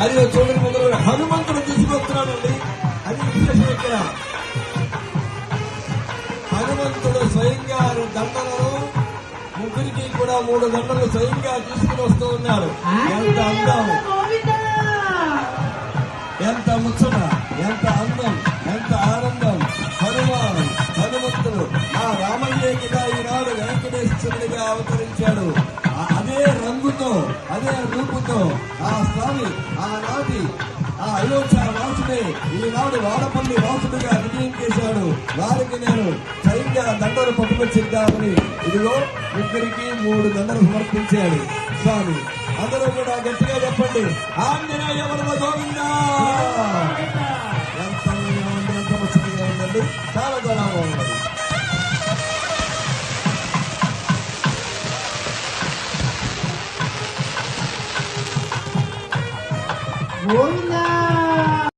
అది చూడండి మొదలు హనుమంతుడు తీసుకొస్తున్నాడండి అది విశేషం ఇక్కడ హనుమంతుడు స్వయంగా దండలను ముగ్గురికి కూడా మూడు దండలు స్వయంగా తీసుకుని వస్తూ ఉన్నారు. ఎంత అందం. ఎంత ముచ్చట ఎంత అందం ఎంత ఆనందం. హనుమాన్ హనుమంతుడు ఆ రామయ్య కదా. ఈనాడు వెంకటేశ్వరుడిగా అవతరించాడు. అదే రంగుతో అదే రూపుతో ఆ స్వామి ఆనాటి ఆ అయోధ్య వాసుడే ఈనాడు వాడపల్లి వాసుడుగా విజయం చేశాడు. వారికి నేను సరిగ్గా దండలు పట్టుకొచ్చిద్దామని ఇదిగో ముగ్గురికి మూడు దండలు సమర్పించాడు. స్వామి అందరూ కూడా గట్టిగా చెప్పండి. ఆంజనేయ వరద గోవిందా! ఎంత ఉందండి. చాలా చాలా బాగుంది గోవిందా